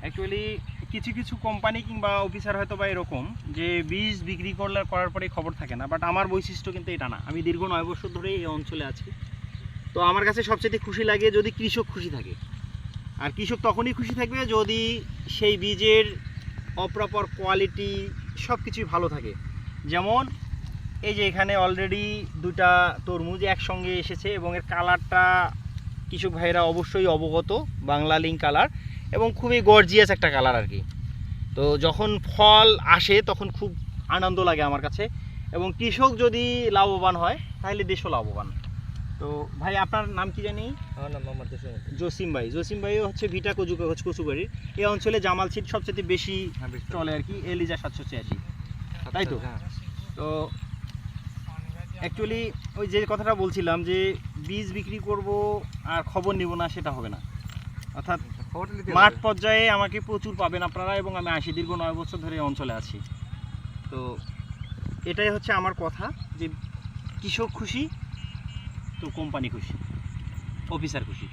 Actually কিছু কিছু company কিংবা অফিসার হয়তো বা এরকম যে বীজ বিক্রি করলে করার পরে খবর থাকে না বাট আমার বৈশিষ্ট্য কিন্তু এটা না। আমি দীর্ঘ নয় বছর ধরে এই অঞ্চলে আছি। তো আমার কাছে সবচেয়ে খুশি লাগে যদি কৃষক খুশি থাকে। আর কৃষক তখনই খুশি থাকবে যদি সেই বীজের অপ্রপার কোয়ালিটি সব কিছুই ভালো থাকে। যেমন এই যে এখানে অলরেডি দুটা তরমুজ একসঙ্গে এসেছে এবং এর কালারটা কৃষক ভাইরা অবশ্যই অবগত, বাংলা লিঙ্ক কালার এবং খুবই গর্জিয়াস একটা কালার আর কি। তো যখন ফল আসে তখন খুব আনন্দ লাগে আমার কাছে। এবং কৃষক যদি লাভবান হয় তাহলে দেশও লাভবান। তো ভাই আপনার নাম কি জানি? আমার নাম মোহাম্মদ জসিম ভাই। জসিম ভাই হচ্ছে ভিটা কচু কচুবাড়ির এই অঞ্চলে জামাল ছিট সবচেয়ে বেশি হ্যাঁ, চলে আর কি এলিজা সাতশো ছিয়াশি। তাই তো? হ্যাঁ। তো অ্যাকচুয়ালি ওই যে কথাটা বলছিলাম যে বীজ বিক্রি করব আর খবর নিব না সেটা হবে না। অর্থাৎ মাঠ পর্যায়ে আমাকে প্রচুর পাবেন আপনারা এবং আমি আশি দীর্ঘ নয় বছর ধরে অঞ্চলে আছি। তো এটাই হচ্ছে আমার কথা যে কৃষক খুশি তো কোম্পানি খুশি অফিসার খুশি।